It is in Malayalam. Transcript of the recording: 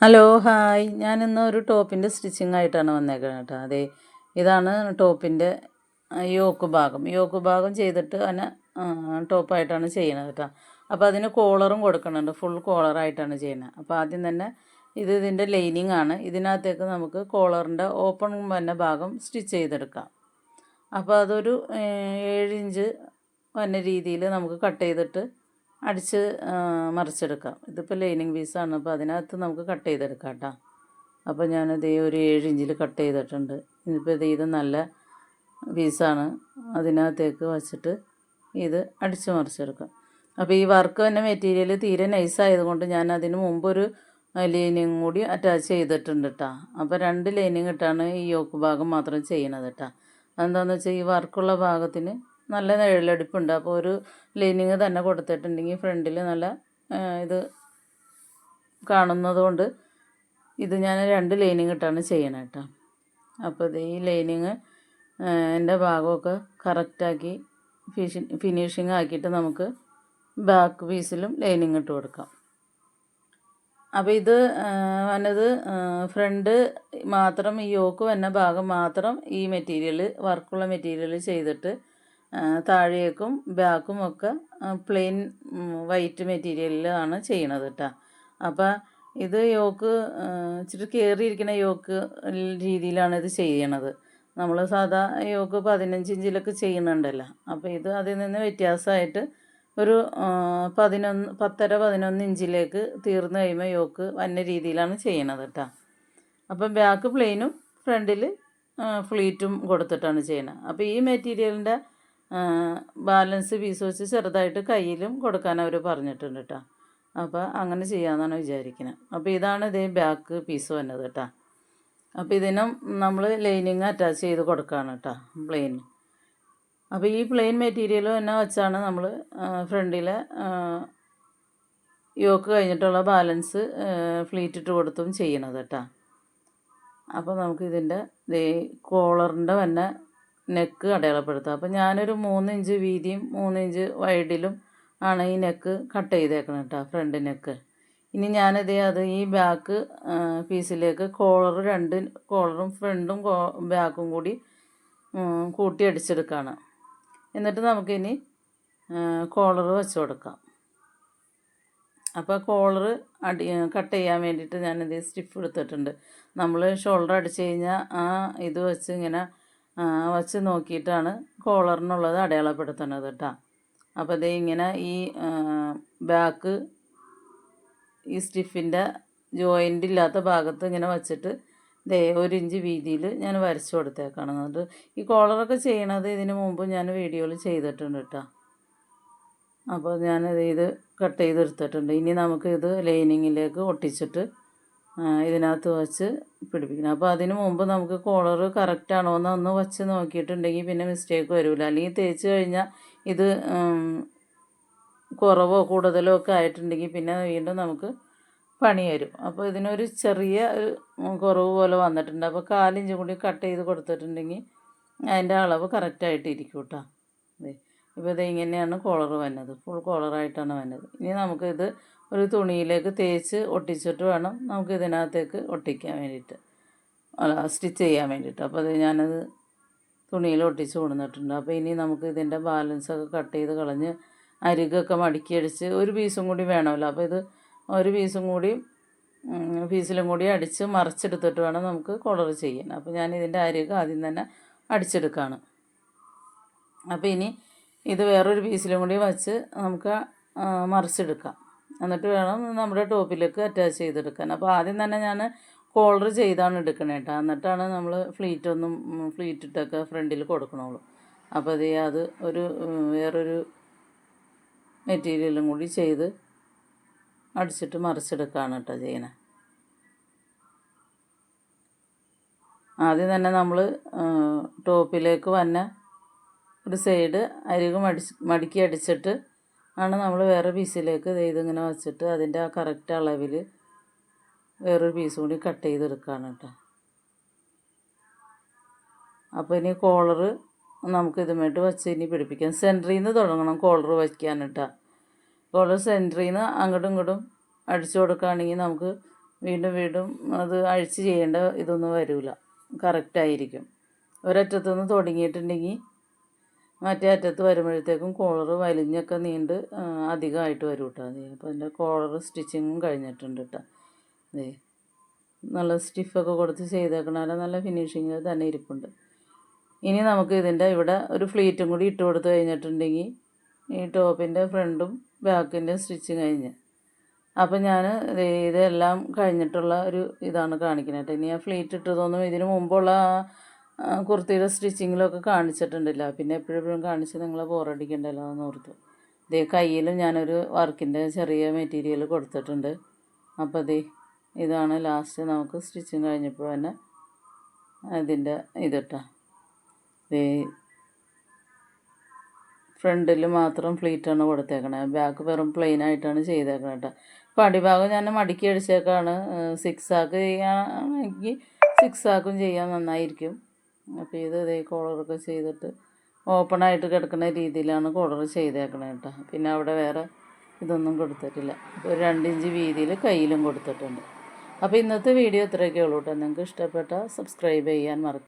ഹലോ ഹായ് ഞാനിന്ന് ഒരു ടോപ്പിന്റെ സ്റ്റിച്ചിങ് ആയിട്ടാണ് വന്നേക്കുന്നത് കേട്ടോ. അതെ ഇതാണ് ടോപ്പിന്റെ യോക്ക് ഭാഗം. യോക്ക് ഭാഗം ചെയ്തിട്ട് അതിനെ ടോപ്പായിട്ടാണ് ചെയ്യുന്നത് കേട്ടോ. അപ്പോൾ അതിന് കോളറും കൊടുക്കുന്നുണ്ട് ഫുൾ കോളറായിട്ടാണ് ചെയ്യുന്നത്. അപ്പോൾ ആദ്യം തന്നെ ഇത് ഇതിന്റെ ലൈനിങ് ആണ്. ഇതിനകത്തേക്ക് നമുക്ക് കോളറിന്റെ ഓപ്പൺ വന്ന ഭാഗം സ്റ്റിച്ച് ചെയ്തെടുക്കാം. അപ്പോൾ അതൊരു ഏഴ് ഇഞ്ച് വന്ന രീതിയിൽ നമുക്ക് കട്ട് ചെയ്തിട്ട് അടിച്ച് മറിച്ചെടുക്കാം. ഇതിപ്പോൾ ലൈനിങ് പീസാണ്. അപ്പോൾ അതിനകത്ത് നമുക്ക് കട്ട് ചെയ്തെടുക്കാം കേട്ടോ. അപ്പോൾ ഞാനത് ഒരു ഏഴ് ഇഞ്ചിൽ കട്ട് ചെയ്തിട്ടുണ്ട്. ഇനിയിപ്പോൾ ഇത് ഇത് നല്ല പീസാണ്. അതിനകത്തേക്ക് വച്ചിട്ട് ഇത് അടിച്ച് മറിച്ചെടുക്കാം. അപ്പോൾ ഈ വർക്ക് തന്നെ മെറ്റീരിയൽ തീരെ നൈസായതുകൊണ്ട് ഞാൻ അതിന് മുമ്പൊരു ലൈനിങ് കൂടി അറ്റാച്ച് ചെയ്തിട്ടുണ്ട് കേട്ടോ. അപ്പോൾ രണ്ട് ലൈനിങ് ഇട്ടാണ് ഈ യോക്ക് ഭാഗം മാത്രം ചെയ്യണത് കേട്ടോ. അതെന്താണെന്ന് വെച്ചാൽ ഈ വർക്കുള്ള ഭാഗത്തിന് നല്ല നിഴലടിപ്പുണ്ട്. അപ്പോൾ ഒരു ലൈനിങ് തന്നെ കൊടുത്തിട്ടുണ്ടെങ്കിൽ ഫ്രണ്ടിൽ നല്ല ഇത് കാണുന്നത് കൊണ്ട് ഇത് ഞാൻ രണ്ട് ലൈനിങ് ഇട്ടാണ് ചെയ്യണം കേട്ടോ അപ്പോൾ ഇത് ഈ ലൈനിങ് എന്റെ ഭാഗമൊക്കെ കറക്റ്റാക്കി ഫിഷി ഫിനിഷിങ് ആക്കിയിട്ട് നമുക്ക് ബാക്ക് പീസിലും ലൈനിങ് ഇട്ട് കൊടുക്കാം. അപ്പോൾ ഇത് വന്നത് ഫ്രണ്ട് മാത്രം ഈ യോക്ക് വന്ന ഭാഗം മാത്രം ഈ മെറ്റീരിയൽ വർക്കുള്ള മെറ്റീരിയൽ ചെയ്തിട്ട് താഴേക്കും ബാക്കും ഒക്കെ പ്ലെയിൻ വൈറ്റ് മെറ്റീരിയലിലാണ് ചെയ്യണത് കേട്ടോ അപ്പോൾ ഇത് യോക്ക് ഇച്ചിരി കയറിയിരിക്കുന്ന യോക്ക് രീതിയിലാണ് ഇത് ചെയ്യണത്. നമ്മൾ സാധാ യോക്ക് പതിനഞ്ച് ഇഞ്ചിലൊക്കെ ചെയ്യുന്നുണ്ടല്ലോ. അപ്പോൾ ഇത് അതിൽ നിന്ന് വ്യത്യാസമായിട്ട് ഒരു പതിനൊന്ന് പത്തര പതിനൊന്ന് ഇഞ്ചിലേക്ക് തീർന്നു കഴിയുമ്പോൾ യോക്ക് വന്ന രീതിയിലാണ് ചെയ്യണത് കേട്ടോ അപ്പം ബാക്ക് പ്ലെയിനും ഫ്രണ്ടിൽ ഫ്ലീറ്റും കൊടുത്തിട്ടാണ് ചെയ്യണത് അപ്പോൾ ഈ മെറ്റീരിയലിന്റെ ബാലൻസ് പീസ് വെച്ച് ചെറുതായിട്ട് കയ്യിലും കൊടുക്കാൻ അവർ പറഞ്ഞിട്ടുണ്ട് കേട്ടോ അപ്പോൾ അങ്ങനെ ചെയ്യാമെന്നാണ് വിചാരിക്കുന്നത് അപ്പോൾ ഇതാണ് ഇതേ ബാക്ക് പീസ് വന്നത് കേട്ടോ അപ്പോൾ ഇതിനും നമ്മൾ ലൈനിങ് അറ്റാച്ച് ചെയ്ത് കൊടുക്കുകയാണ് കേട്ടോ പ്ലെയിൻ. അപ്പോൾ ഈ പ്ലെയിൻ മെറ്റീരിയൽ തന്നെ വെച്ചാണ് നമ്മൾ ഫ്രണ്ടിലെ യോക്ക് കഴിഞ്ഞിട്ടുള്ള ബാലൻസ് ഫ്ലീറ്റ് ഇട്ട് കൊടുത്തും ചെയ്യണത് കേട്ടോ അപ്പോൾ നമുക്ക് ദേ കോളറിന്റെ തന്നെ നെക്ക് അടയാളപ്പെടുത്തുക. അപ്പോൾ ഞാനൊരു മൂന്ന് ഇഞ്ച് വീതിയും മൂന്ന് ഇഞ്ച് വൈഡിലും ആണ് ഈ നെക്ക് കട്ട് ചെയ്തേക്കണം കേട്ടോ ഫ്രണ്ട് നെക്ക് ഇനി ഞാനത് അത് ഈ ബാക്ക് പീസിലേക്ക് കോളർ രണ്ട് കോളറും ഫ്രണ്ടും ബാക്കും കൂടി കൂട്ടി അടിച്ചെടുക്കുകയാണ് എന്നിട്ട് നമുക്കിനി കോളർ വെച്ച് കൊടുക്കാം. അപ്പോൾ കോളർ അടി കട്ട് ചെയ്യാൻ വേണ്ടിയിട്ട് ഞാനിത് സ്റ്റിഫ് എടുത്തിട്ടുണ്ട്. നമ്മൾ ഷോൾഡർ അടിച്ച് കഴിഞ്ഞാൽ ആ ഇത് വെച്ച് ഇങ്ങനെ വച്ച് നോക്കിയിട്ടാണ് കോളറിനുള്ളത് അടയാളപ്പെടുത്തുന്നത് കേട്ടോ. അപ്പോൾ ഇത് ഇങ്ങനെ ഈ ബാക്ക് ഈ സ്റ്റിഫിന്റെ ജോയിന്റ് ഇല്ലാത്ത ഭാഗത്ത് ഇങ്ങനെ വച്ചിട്ട് ദേ ഒരു ഇഞ്ച് വീതിയിൽ ഞാൻ വരച്ചു കൊടുത്തേക്കാണ്. എന്നിട്ട് ഈ കോളറൊക്കെ ചെയ്യണത് ഇതിന് മുമ്പ് ഞാൻ വീഡിയോയിൽ ചെയ്തിട്ടുണ്ട് കേട്ടോ. അപ്പോൾ ഞാനത് ഇത് കട്ട് ചെയ്തെടുത്തിട്ടുണ്ട്. ഇനി നമുക്ക് ഇത് ലൈനിങ്ങിലേക്ക് ഒട്ടിച്ചിട്ട് ഇതിനകത്ത് വച്ച് പിടിപ്പിക്കണം. അപ്പോൾ അതിന് മുമ്പ് നമുക്ക് കോളർ കറക്റ്റാണോ എന്ന് ഒന്ന് വെച്ച് നോക്കിയിട്ടുണ്ടെങ്കിൽ പിന്നെ മിസ്റ്റേക്ക് വരില്ല അല്ലെങ്കിൽ തേച്ച് കഴിഞ്ഞാൽ ഇത് കുറവോ കൂടുതലോ ഒക്കെ ആയിട്ടുണ്ടെങ്കിൽ പിന്നെ വീണ്ടും നമുക്ക് പണി വരും. അപ്പോൾ ഇതിനൊരു ചെറിയ ഒരു കുറവ് പോലെ വന്നിട്ടുണ്ട്. അപ്പോൾ കാലിഞ്ചും കൂടി കട്ട് ചെയ്ത് കൊടുത്തിട്ടുണ്ടെങ്കിൽ അതിന്റെ അളവ് കറക്റ്റായിട്ട് ഇരിക്കും കേട്ടോ ഇപ്പോൾ ഇത് ഇങ്ങനെയാണ് കോളർ വന്നത്. ഫുൾ കോളറായിട്ടാണ് വന്നത്. ഇനി നമുക്കിത് ഒരു തുണിയിലേക്ക് തേച്ച് ഒട്ടിച്ചിട്ട് വേണം നമുക്ക് ഇതിനകത്തേക്ക് ഒട്ടിക്കാൻ വേണ്ടിയിട്ട്. അല്ല സ്റ്റിച്ച് ചെയ്യാൻ വേണ്ടിയിട്ട്. അപ്പോൾ അത് ഞാനത് തുണിയിൽ ഒട്ടിച്ച് കൊടുത്തിട്ടുണ്ട് അപ്പോൾ ഇനി നമുക്ക് ഇതിന്റെ ബാലൻസൊക്കെ കട്ട് ചെയ്ത് കളഞ്ഞ് അരികൊക്കെ മടക്കി അടിച്ച് ഒരു പീസും കൂടി വേണമല്ലോ. അപ്പോൾ ഇത് ഒരു പീസും കൂടി പീസിലും കൂടി അടിച്ച് മറിച്ചെടുത്തിട്ട് വേണം നമുക്ക് കളർ ചെയ്യാൻ. അപ്പോൾ ഞാൻ ഇതിന്റെ അരിക് ആദ്യം തന്നെ അടിച്ചെടുക്കുകയാണ് അപ്പോൾ ഇനി ഇത് വേറൊരു പീസിലും കൂടി വച്ച് നമുക്ക് മറിച്ചെടുക്കാം. എന്നിട്ട് വേണം നമ്മുടെ ടോപ്പിലേക്ക് അറ്റാച്ച് ചെയ്തെടുക്കാൻ. അപ്പോൾ ആദ്യം തന്നെ ഞാൻ കോളർ ചെയ്താണ് എടുക്കണേ കേട്ടോ എന്നിട്ടാണ് നമ്മൾ ഫ്ലീറ്റ് ഒന്നും ഫ്ലീറ്റ് ഇട്ടൊക്കെ ഫ്രണ്ടിൽ കൊടുക്കണുള്ളൂ. അപ്പോൾ അത് അത് ഒരു വേറൊരു മെറ്റീരിയലും കൂടി ചെയ്ത് അടിച്ചിട്ട് മറിച്ചെടുക്കുകയാണ് കേട്ടോ ചെയ്യണേ. ആദ്യം തന്നെ നമ്മൾ ടോപ്പിലേക്ക് വന്ന ഒരു സൈഡ് അരികു മടി മടുക്കി അടിച്ചിട്ട് ആണ് നമ്മൾ വേറെ പീസിലേക്ക് ഇതിങ്ങനെ വെച്ചിട്ട് അതിന്റെ ആ കറക്റ്റ് അളവിൽ വേറൊരു പീസ് കൂടി കട്ട് ചെയ്തെടുക്കുകയാണ് കേട്ടോ അപ്പോൾ ഇനി കോളർ നമുക്ക് ഇതുമായിട്ട് വെച്ച് ഇനി പിടിപ്പിക്കാം. സെന്ററിൽ നിന്ന് തുടങ്ങണം കോളർ വയ്ക്കാൻ കേട്ടോ കോളർ സെന്ററിൽ നിന്ന് അങ്ങോട്ടും ഇങ്ങോട്ടും അടിച്ചു കൊടുക്കുകയാണെങ്കിൽ നമുക്ക് വീണ്ടും വീണ്ടും അത് അഴിച്ച് ചെയ്യേണ്ട ഇതൊന്നും വരില്ല കറക്റ്റായിരിക്കും ഒരറ്റത്തുനിന്ന് തുടങ്ങിയിട്ടുണ്ടെങ്കിൽ മറ്റേ അറ്റത്ത് വരുമ്പോഴത്തേക്കും കോളർ വലിഞ്ഞൊക്കെ നീണ്ട് അധികമായിട്ട് വരും കേട്ടോ അതെ അപ്പോൾ എന്റെ കോളർ സ്റ്റിച്ചിങ്ങും കഴിഞ്ഞിട്ടുണ്ട് കേട്ടോ അതെ നല്ല സ്റ്റിഫൊക്കെ കൊടുത്ത് ചെയ്തേക്കണാലും നല്ല ഫിനിഷിങ്ങിൽ തന്നെ ഇരിപ്പുണ്ട്. ഇനി നമുക്ക് ഇതിന്റെ ഇവിടെ ഒരു ഫ്ലീറ്റും കൂടി ഇട്ട് കൊടുത്ത് കഴിഞ്ഞിട്ടുണ്ടെങ്കിൽ ഈ ടോപ്പിന്റെ ഫ്രണ്ടും ബാക്കിന്റെ സ്റ്റിച്ച് കഴിഞ്ഞ്. അപ്പം ഞാൻ ഇതെല്ലാം കഴിഞ്ഞിട്ടുള്ള ഒരു ഇതാണ് കാണിക്കുന്നത് ഇനി ആ ഫ്ലീറ്റ് ഇട്ടതൊന്നും ഇതിന് മുമ്പുള്ള കുർത്തിയുടെ സ്റ്റിച്ചിങ്ങിലൊക്കെ കാണിച്ചിട്ടുണ്ടല്ല. പിന്നെ എപ്പോഴെപ്പോഴും കാണിച്ച് നിങ്ങൾ ബോറടിക്കണ്ടല്ലോ എന്ന് ഓർത്തു. ഇതേ കയ്യിലും ഞാനൊരു വർക്കിന്റെ ചെറിയ മെറ്റീരിയൽ കൊടുത്തിട്ടുണ്ട്. അപ്പോൾ ദേ ഇതാണ് ലാസ്റ്റ് നമുക്ക് സ്റ്റിച്ചിങ് കഴിഞ്ഞപ്പോൾ തന്നെ അതിന്റെ ഇതിട്ടാ. ദേ ഫ്രണ്ടിൽ മാത്രം ഫ്ലീറ്റാണ് കൊടുത്തേക്കണേ. ബാക്ക് വെറും പ്ലെയിൻ ആയിട്ടാണ് ചെയ്തേക്കണേ കേട്ടോ അപ്പോൾ അടിഭാഗം ഞാൻ മടക്കി അടിച്ചേക്കാണ്. സിക്സ് ആക്ക് ചെയ്യുകയാണെങ്കിൽ സിക്സ് ആക്കും ചെയ്യാൻ നന്നായിരിക്കും. അപ്പോൾ ഇത് ഇതേ കോളറൊക്കെ ചെയ്തിട്ട് ഓപ്പണായിട്ട് കിടക്കുന്ന രീതിയിലാണ് കോളർ ചെയ്തേക്കണത് കേട്ടോ പിന്നെ അവിടെ വേറെ ഇതൊന്നും കൊടുത്തിട്ടില്ല. ഒരു രണ്ടിഞ്ച് വീതിയിൽ കയ്യിലും കൊടുത്തിട്ടുണ്ട്. അപ്പോൾ ഇന്നത്തെ വീഡിയോ ഇത്രയൊക്കെ ഉള്ളൂ കേട്ടോ നിങ്ങൾക്ക് ഇഷ്ടപ്പെട്ടാൽ സബ്സ്ക്രൈബ് ചെയ്യാൻ മറക്കും